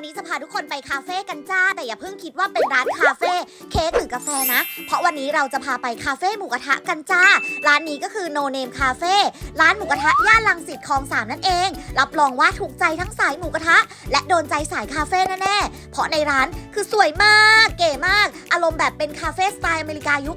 วันนี้จะพาทุกคนไปคาเฟ่กันจ้า แต่อย่าเพิ่งคิดว่าเป็นร้านคาเฟ่เค้กหรือกาแฟนะ เพราะวันนี้เราจะพาไปคาเฟ่หมูกระทะกันจ้า ร้านนี้ก็คือ No Name Cafe ร้านหมูกระทะย่านลังสิตคลองสามนั่นเอง รับรองว่าถูกใจทั้งสายหมูกระทะ และโดนใจสายคาเฟ่แน่ๆ เพราะในร้านคือสวยมาก เก๋มาก อารมณ์แบบเป็นคาเฟ่สไตล์อเมริกายุค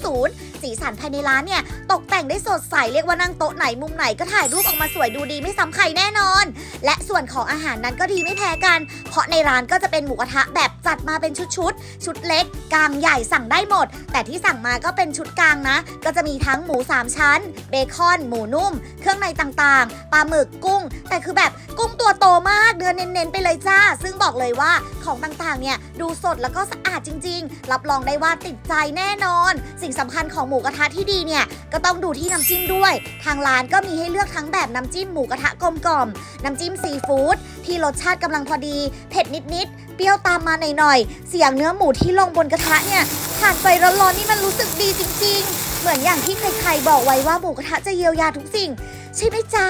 80-90สีสันภายในร้านเนี่ย ตกแต่งได้สดใส เรียกว่านั่งโต๊ะไหนมุมไหนก็ถ่ายรูปออกมาสวยดูดีไม่ซ้ำใครแน่นอน และส่วนของอาหารนั้นก็ดีไม่แพ้กัน เพราะในร้านก็จะเป็นหมูกระทะแบบจัดมาเป็นชุดๆชุดเล็กกลางใหญ่สั่งได้หมด แต่ที่สั่งมาก็เป็นชุดกลางนะ ก็จะมีทั้งหมู 3 ชั้น เบคอน หมูนุ่ม เครื่องในต่างๆปลาหมึกกุ้ง แต่คือแบบกุ้ง ตัวโตมากเนื้อเน้นๆไปเลยจ้า ซึ่งบอกเลยว่าของต่างๆ เนี่ยดูสดแล้วก็สะอาดจริง ๆ รับรองได้ว่าติดใจแน่นอน สิ่งสำคัญของหมูกระทะที่ดีเนี่ยก็ต้องดูที่น้ำจิ้มด้วย ทางร้านก็มีให้เลือกทั้งแบบน้ำจิ้มหมูกระทะกลมกล่อมน้ำจิ้มซีฟู้ดที่รสชาติกำลังพอดี เผ็ดนิดๆ เปรี้ยวตามมาหน่อยๆ เสียงเนื้อหมูที่ลงบนกระทะเนี่ยผ่านไฟร้อนๆนี่มันรู้สึกดีจริง ๆ เหมือนอย่างที่ใครๆบอกไว้ว่าหมูกระทะจะเยียวยาทุกสิ่ง ใช่ไหมจ๊ะ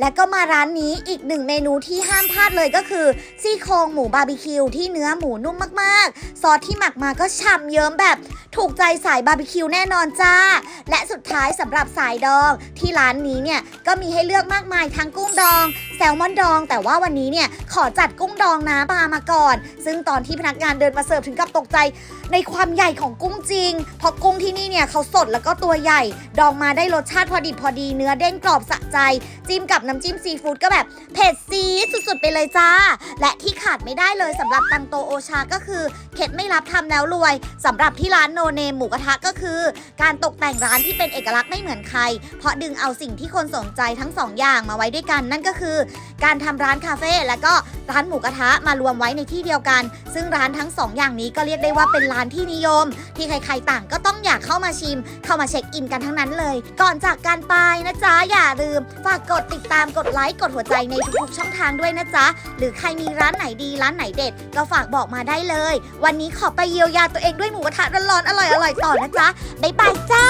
และก็มาร้านนี้อีกหนึ่งเมนูที่ห้ามพลาดเลยก็คือซี่โครงหมูบาร์บีคิวที่เนื้อหมูนุ่มมากๆ ซอสที่หมักมาก็ฉ่ำเยิ้มแบบถูกใจสายบาร์บีคิวแน่นอนจ้า และสุดท้ายสำหรับสายดอง ที่ร้านนี้เนี่ยก็มีให้เลือกมากมายทั้งกุ้งดอง แซลมอนดอง แต่ว่าวันนี้เนี่ยขอจัดกุ้งดองน้ำปลามาก่อน ซึ่งตอนที่พนักงานเดินมาเสิร์ฟถึงกับตกใจในความใหญ่ของกุ้งจริง เพราะกุ้งที่นี่เนี่ยเขาสดแล้วก็ตัวใหญ่ ดองมาได้รสชาติพอดิบพอดีเนื้อเด้งกรอบสะใจ จิ้มกับน้ำจิ้มซีฟู้ดก็แบบเผ็ดซีด สุดไปเลยจ้า และที่ขาดไม่ได้เลยสำหรับตังโตโอชาก็คือเข็ดไม่รับทำแล้วรวยสำหรับที่ร้านโนเนมหมูกระทะก็คือ การตกแต่งร้านที่เป็นเอกลักษณ์ไม่เหมือนใคร เพราะดึงเอาสิ่งที่คนสนใจทั้งสองอย่างมาไว้ด้วยกัน นั่นก็คือ การทำร้านคาเฟ่และก็ร้านหมูกระทะมารวมไว้ในที่เดียวกัน ซึ่งร้านทั้งสองอย่างนี้ก็เรียกได้ว่าเป็นร้านที่นิยม ที่ใครๆต่างก็ต้องอยากเข้ามาชิม เข้ามาเช็คอินกันทั้งนั้นเลย ก่อนจากการไปนะจ๊ะอย่าลืม ฝากกดติดตามกดไลค์กดหัวใจในทุกๆช่องทางด้วยนะจ๊ะ หรือใครมีร้านไหนดีร้านไหนเด็ด ก็ฝากบอกมาได้เลย วันนี้ขอไปเยียวยาตัวเองด้วยหมูกระทะร้อนๆอร่อยๆต่อนะจ๊ะบ๊ายบายจ้า